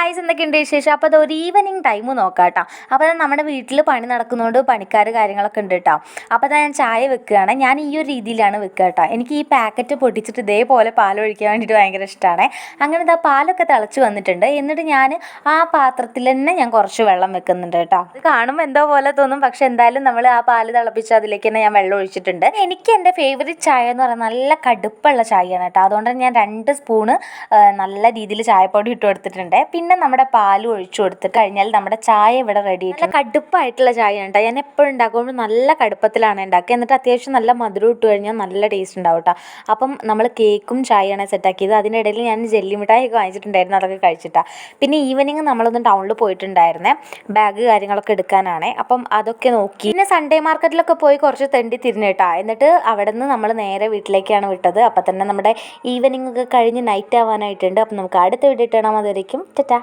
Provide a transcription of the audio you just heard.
Guys എന്തൊക്കെയുണ്ട് വിശേഷം? അപ്പോൾ അത് ഒരു ഈവനിങ് ടൈം നോക്കാം കേട്ടോ അപ്പോൾ അത് നമ്മുടെ വീട്ടിൽ പണി നടക്കുന്നതുകൊണ്ട് പണിക്കാർ കാര്യങ്ങളൊക്കെ ഉണ്ട് കേട്ടോ അപ്പോൾ അത് ഞാൻ ചായ വെക്കുകയാണ്. ഞാൻ ഈ ഒരു രീതിയിലാണ് വെക്കുക കേട്ടോ എനിക്ക് ഈ പാക്കറ്റ് പൊട്ടിച്ചിട്ട് ഇതേപോലെ പാൽ ഒഴിക്കാൻ വേണ്ടിയിട്ട് ഭയങ്കര ഇഷ്ടമാണ് അങ്ങനെ ഇതാ പാലൊക്കെ തിളച്ച് വന്നിട്ടുണ്ട്. എന്നിട്ട് ഞാൻ ആ പാത്രത്തിൽ തന്നെ ഞാൻ കുറച്ച് വെള്ളം വെക്കുന്നുണ്ട് കേട്ടോ അത് കാണുമ്പോൾ എന്തോ പോലെ തോന്നും. പക്ഷെ എന്തായാലും നമ്മൾ ആ പാൽ തിളപ്പിച്ച് അതിലേക്ക് തന്നെ ഞാൻ വെള്ളം ഒഴിച്ചിട്ടുണ്ട്. എനിക്ക് എന്റെ ഫേവറേറ്റ് ചായ എന്ന് പറയുന്നത് നല്ല കടുപ്പുള്ള ചായയാണ് കേട്ടോ അതുകൊണ്ട് ഞാൻ രണ്ട് സ്പൂണ് നല്ല രീതിയിൽ ചായപ്പൊടി ഇട്ട് കൊടുത്തിട്ടുണ്ട്. പിന്നെ നമ്മുടെ പാലും ഒഴിച്ചു കൊടുത്തിട്ട് കഴിഞ്ഞാൽ നമ്മുടെ ചായ ഇവിടെ റെഡി നല്ല കടുപ്പായിട്ടുള്ള ചായ ഉണ്ടാകും ഞാൻ എപ്പോഴും ഉണ്ടാക്കുമ്പോൾ നല്ല കടുപ്പത്തിലാണ് ഉണ്ടാക്കുക. എന്നിട്ട് അത്യാവശ്യം നല്ല മധുരം ഇട്ട് കഴിഞ്ഞാൽ നല്ല ടേസ്റ്റ് ഉണ്ടാവും കേട്ടോ അപ്പം നമ്മൾ കേക്കും ചായയാണ് സെറ്റാക്കിയത് അതിനിടയിൽ ഞാൻ ജെല്ലി മിഠായി ഒക്കെ വാങ്ങിച്ചിട്ടുണ്ടായിരുന്നു. അതൊക്കെ കഴിച്ചിട്ടാണ് പിന്നെ ഈവനിങ് നമ്മളൊന്ന് ടൗണിൽ പോയിട്ടുണ്ടായിരുന്നേ. ബാഗ് കാര്യങ്ങളൊക്കെ എടുക്കാനാണ്. അപ്പം അതൊക്കെ നോക്കി. പിന്നെ സൺഡേ മാർക്കറ്റിലൊക്കെ പോയി കുറച്ച് തെണ്ടി തിരിഞ്ഞിട്ടാ എന്നിട്ട് അവിടെ നിന്ന് നമ്മൾ നേരെ വീട്ടിലേക്കാണ് വിട്ടത്. അപ്പം തന്നെ നമ്മുടെ ഈവനിങ് ഒക്കെ കഴിഞ്ഞ് നൈറ്റ് ആവാനായിട്ടുണ്ട്. അപ്പം നമുക്ക് അടുത്ത വീഡിയോ ഇട്ടണം ചേട്ടാ